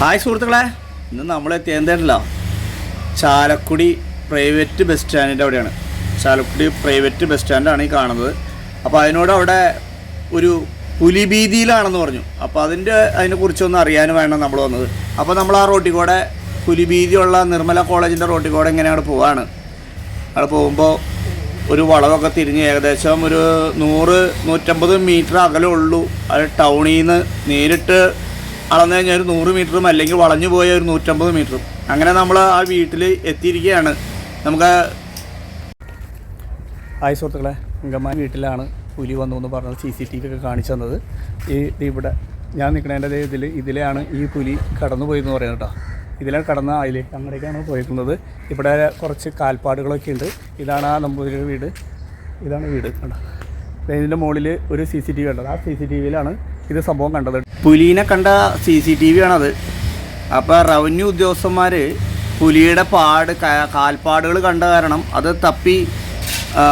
Hi സുഹൃത്തുക്കളെ ഇന്ന് നമ്മൾ എത്തിയതല്ല ചാലക്കുടി പ്രൈവറ്റ് ബസ് സ്റ്റാൻഡിന്റെ അവിടെയാണ്. ചാലക്കുടി പ്രൈവറ്റ് ബസ് സ്റ്റാൻഡാണ് ഈ കാണുന്നത്. അപ്പോൾ അതിനോട് അവിടെ ഒരു പുലിഭീതിയിലാണെന്ന് പറഞ്ഞു. അപ്പോൾ അതിന്റെ അതിനെക്കുറിച്ചൊന്ന് അറിയാൻ വേണം നമ്മൾ വന്നത്. അപ്പോൾ നമ്മൾ ആ റോട്ടിൽ കൂടെ പുലിഭീതിയുള്ള നിർമ്മല കോളേജിന്റെ റോട്ടിൽ കൂടെ എങ്ങനെയാണ് പോവാണ്. അവിടെ പോകുമ്പോൾ ഒരു വളവൊക്കെ തിരിഞ്ഞ് ഏകദേശം ഒരു നൂറ് നൂറ്റമ്പത് മീറ്റർ അകലമുള്ളൂ അത് ടൗണിൽ നിന്ന് നേരിട്ട് അളന്നു കഴിഞ്ഞാൽ ഒരു നൂറ് മീറ്ററും അല്ലെങ്കിൽ വളഞ്ഞു പോയ ഒരു നൂറ്റമ്പത് മീറ്ററും. അങ്ങനെ നമ്മൾ ആ വീട്ടിൽ എത്തിയിരിക്കുകയാണ്. നമുക്ക് ആയ സുഹൃത്തുക്കളെ അങ്കമാൻ വീട്ടിലാണ് പുലി വന്നു എന്ന് പറഞ്ഞത് സി സി ടി വി ഒക്കെ കാണിച്ചു തന്നത്. ഈ ഇവിടെ ഞാൻ നിൽക്കണതിന്റെ ഇതിൽ ഇതിലെയാണ് ഈ പുലി കടന്നു പോയെന്ന് പറയുന്നത് കേട്ടോ. ഇതിലാണ് കടന്ന അതിൽ അങ്ങനെയൊക്കെയാണ് പോയിരിക്കുന്നത് ഇവിടെ കുറച്ച് കാൽപ്പാടുകളൊക്കെ ഉണ്ട്. ഇതാണ് ആ നമ്പൂതിരിയുടെ വീട്. ഇതാണ് വീട് കണ്ടോ. ഇതിന്റെ മുകളിൽ ഒരു സി സി ടി വി കണ്ടത്. ആ സി സി ടി വിയിലാണ് ഇത് സംഭവം കണ്ടത്. പുലീനെ കണ്ട സി സി ടി വി ആണത്. അപ്പോൾ റവന്യൂ ഉദ്യോഗസ്ഥന്മാർ പുലിയുടെ പാട് കാൽപ്പാടുകൾ കണ്ട കാരണം അത് തപ്പി ആ,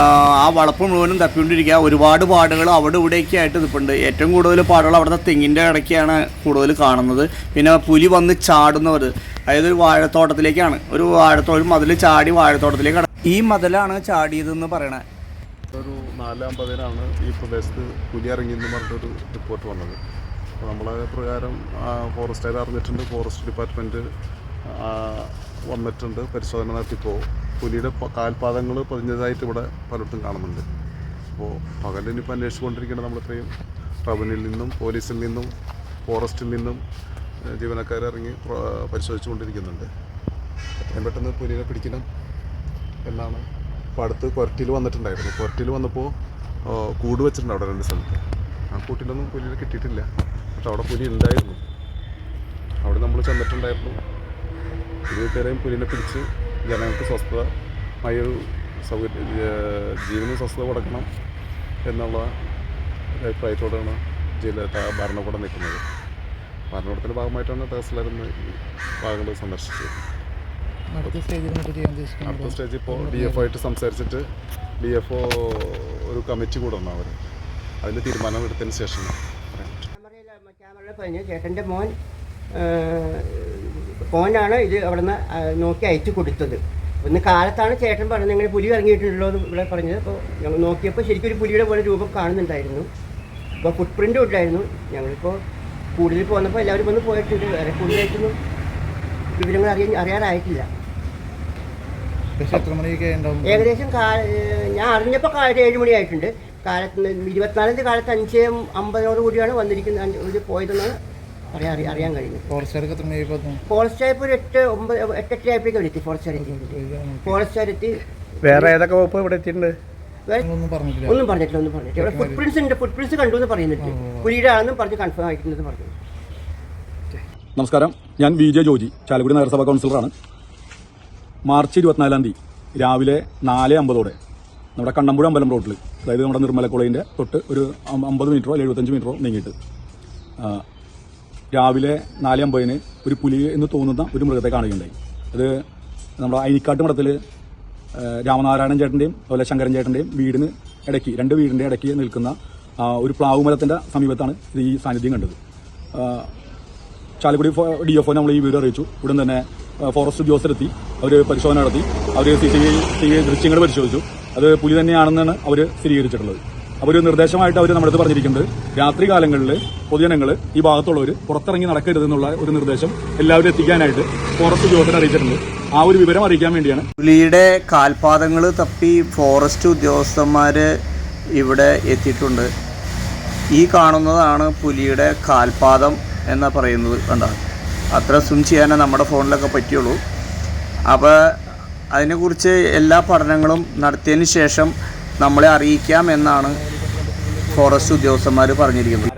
വളപ്പ് മുഴുവനും തപ്പിക്കൊണ്ടിരിക്കുക. ഒരുപാട് പാടുകൾ അവിടെ ഇവിടെയൊക്കെ ആയിട്ട് നിൽപ്പുണ്ട് ഏറ്റവും കൂടുതൽ പാടുകൾ അവിടുത്തെ തെങ്ങിന്റെ ഇടയ്ക്കാണ് കൂടുതൽ കാണുന്നത്. പിന്നെ പുലി വന്ന് ചാടുന്നവർ അതായത് ഒരു വാഴത്തോട്ടത്തിലേക്കാണ്. ഒരു വാഴത്തോട്ടം മതിൽ ചാടി വാഴത്തോട്ടത്തിലേക്ക് ഈ മതിലാണ് ചാടിയതെന്ന് പറയണേ. ഒരു നാലാം പതിനാണ് ഈ പ്രദേശത്ത് പുലി ഇറങ്ങിയെന്ന് പറഞ്ഞിട്ടൊരു റിപ്പോർട്ട് വന്നത്. അപ്പോൾ നമ്മളെ പ്രകാരം ഫോറസ്റ്റ് ഫോറസ്റ്റുകാർ അറിഞ്ഞിട്ടുണ്ട്. ഫോറസ്റ്റ് ഡിപ്പാർട്ട്മെന്റ് വന്നിട്ടുണ്ട്. പരിശോധന നടത്തിപ്പോൾ പുലിയുടെ കാൽപാദങ്ങൾ പതിഞ്ഞതായിട്ട് ഇവിടെ പലയിടത്തും കാണുന്നുണ്ട്. അപ്പോൾ പകലിനിപ്പോൾ അന്വേഷിച്ചുകൊണ്ടിരിക്കുന്നത് നമ്മളിത്രയും റവന്യൂവിൽ നിന്നും പോലീസിൽ നിന്നും ഫോറസ്റ്റിൽ നിന്നും ജീവനക്കാരെ ജീവനക്കാർ ഇറങ്ങി പ്ര- പരിശോധിച്ചുകൊണ്ടിരിക്കുന്നുണ്ട് എത്രയും പെട്ടെന്ന് പുലിയെ പിടിക്കണം എന്നാണ് ഇപ്പോൾ അടുത്ത് കൊരട്ടിയിൽ വന്നിട്ടുണ്ടായിരുന്നു കൊരട്ടിയിൽ വന്നപ്പോൾ കൂട് വെച്ചിട്ടുണ്ട് അവിടെ രണ്ട് സ്ഥലത്ത്. ആ കൂട്ടിലൊന്നും പുലിനെ കിട്ടിയിട്ടില്ല. പക്ഷെ അവിടെ പുലി ഉണ്ടായിരുന്നു. അവിടെ നമ്മൾ ചെന്നിട്ടുണ്ടായിരുന്നു. ഇരുപത്തേരെയും പുലിനെ പിടിച്ച് ജനങ്ങൾക്ക് സ്വസ്ഥത ഒരു സൗകര്യ ജീവന് സ്വസ്ഥത കൊടുക്കണം എന്നുള്ള അഭിപ്രായത്തോടെയാണ് ജില്ല ഭരണകൂടം നിൽക്കുന്നത്. ഭരണകൂടത്തിന്റെ ഭാഗമായിട്ടാണ് തഹസിലായിരുന്ന ഈ ഭാഗങ്ങൾ സന്ദർശിച്ചത്. അടുത്ത സ്റ്റേജ് ഇപ്പോൾ ഡി എഫ് ആയിട്ട് സംസാരിച്ചിട്ട് ഡി എഫ് ഒ ഒരു കമ്മിറ്റി കൂടണം അവർ. അതിന്റെ തീരുമാനം എടുത്തതിന് ശേഷം ക്യാമറയിൽ പറഞ്ഞു ചേട്ടന്റെ മോൻ മോനാണ് ഇത് അവിടെ നിന്ന് നോക്കി അയച്ചു കൊടുത്തത്. ഒന്ന് കാലത്താണ് ചേട്ടൻ പറഞ്ഞത് ഇങ്ങനെ പുലി ഇറങ്ങിയിട്ടുണ്ടല്ലോ എന്ന് ഇവിടെ പറഞ്ഞത്. അപ്പോൾ ഞങ്ങൾ നോക്കിയപ്പോൾ ശരിക്കും ഒരു പുലിയുടെ പോലെ രൂപം കാണുന്നുണ്ടായിരുന്നു. അപ്പോൾ ഫുട് പ്രിന്റും ഉണ്ടായിരുന്നു. ഞങ്ങളിപ്പോൾ കൂടുതൽ പോന്നപ്പോൾ എല്ലാവരും വന്ന് പോയിട്ടുണ്ട്. വേറെ കൂടുതലായിട്ടൊന്നും വിവരങ്ങൾ അറിയാൻ അറിയാറായിട്ടില്ല. ഏകദേശം ഞാൻ അറിഞ്ഞപ്പോൾ ഏഴ് മണിയായിട്ടുണ്ട്. കാലത്ത് ഇരുപത്തിനാലിന്റെ കാലത്ത് അഞ്ച് അമ്പതിനോട് കൂടിയാണ് വന്നിരിക്കുന്നത് ഒരു പോയതെന്ന് അറിയാൻ അറിയാൻ അറിയാൻ കഴിഞ്ഞു ഫോറസ്റ്റുകാർക്ക് എത്ര മണിയായി ഇപ്പോൾ ഫോറസ്റ്റ് ആയപ്പോൾ ഒരു എട്ട് ഒമ്പത് എട്ടെട്ട് ആയപ്പോഴേക്കും എത്തി ഫോറസ്റ്റ് എത്തി ഫോറസ്റ്റ് എത്തി വേറെ ഏതൊക്കെ വകുപ്പ് ഇവിടെ എത്തിയിട്ടുണ്ട്? ഒന്നും പറഞ്ഞിട്ടില്ല. ഒന്നും പറഞ്ഞിട്ടില്ല ഒന്നും പറഞ്ഞിട്ടില്ല. ഇവിടെ ഫുട് പ്രിൻസ് ഉണ്ട് ഫുട് പ്രിൻസ് കണ്ടു എന്ന് പറയുന്നുണ്ട്. പുലിയുടെ ആണെന്നും പറഞ്ഞ് കൺഫേം ആയിട്ടുണ്ടെന്ന് പറഞ്ഞു. നമസ്കാരം. ഞാൻ വി ജെ ജോജി ചാലക്കുടി നഗരസഭാ കൗൺസിലറാണ്. മാർച്ച് ഇരുപത്തിനാലാം തീയതി രാവിലെ നാല് അമ്പതോടെ നമ്മുടെ കണ്ണമ്പുഴ അമ്പലം റോഡിൽ അതായത് നമ്മുടെ നിർമ്മല കോളേജിന്റെ തൊട്ട് ഒരു അമ്പത് മീറ്ററോ അല്ലെങ്കിൽ എഴുപത്തഞ്ച് മീറ്ററോ നീങ്ങിയിട്ട്. രാവിലെ നാല് അമ്പതിന് ഒരു പുലി എന്ന് തോന്നുന്ന ഒരു മൃഗത്തെ കാണുകയുണ്ടായി. അത് നമ്മുടെ അയിനിക്കാട്ട് മഠത്തിൽ രാമനാരായണൻ ചേട്ടന്റെയും അതുപോലെ ശങ്കരൻ ചേട്ടന്റെയും വീടിന് ഇടയ്ക്ക് രണ്ട് വീടിന്റെ ഇടയ്ക്ക് നിൽക്കുന്ന ഒരു പ്ലാവ് മരത്തിന്റെ സമീപത്താണ് ഇത് ഈ സാന്നിധ്യം കണ്ടത്. ചാലക്കുടി ഡി എഫ് ഒ നമ്മൾ ഈ വീട് അറിയിച്ചു. ഉടൻ തന്നെ ഫോറസ്റ്റ് ഉദ്യോഗസ്ഥരെത്തി അവർ പരിശോധന നടത്തി അവർ സി സി ടി വി ദൃശ്യങ്ങൾ പരിശോധിച്ചു. അത് പുലി തന്നെയാണെന്നാണ് അവർ സ്ഥിരീകരിച്ചിട്ടുള്ളത്. അപ്പോൾ ഒരു നിർദ്ദേശമായിട്ട് അവർ നമ്മുടെ അടുത്ത് പറഞ്ഞിരിക്കുന്നത്. രാത്രി കാലങ്ങളിൽ പൊതുജനങ്ങൾ ഈ ഭാഗത്തുള്ളവർ പുറത്തിറങ്ങി നടക്കരുതെന്നുള്ള ഒരു നിർദ്ദേശം എല്ലാവരും എത്തിക്കാനായിട്ട് ഫോറസ്റ്റ് ഉദ്യോഗസ്ഥരെ അറിയിച്ചിട്ടുണ്ട്. ആ ഒരു വിവരം അറിയിക്കാൻ വേണ്ടിയാണ്. പുലിയുടെ കാൽപാദങ്ങൾ തപ്പി ഫോറസ്റ്റ് ഉദ്യോഗസ്ഥന്മാർ ഇവിടെ എത്തിയിട്ടുണ്ട്. ഈ കാണുന്നതാണ് പുലിയുടെ കാൽപാദം എന്ന് പറയുന്നത് കണ്ട? അത്ര സ്വിം ചെയ്യാനേ നമ്മുടെ ഫോണിലൊക്കെ പറ്റുള്ളൂ അപ്പോൾ അതിനെക്കുറിച്ച് എല്ലാ പഠനങ്ങളും നടത്തിയതിന് ശേഷം നമ്മളെ അറിയിക്കാം എന്നാണ് ഫോറസ്റ്റ് ഉദ്യോഗസ്ഥന്മാർ പറഞ്ഞിരിക്കുന്നത്.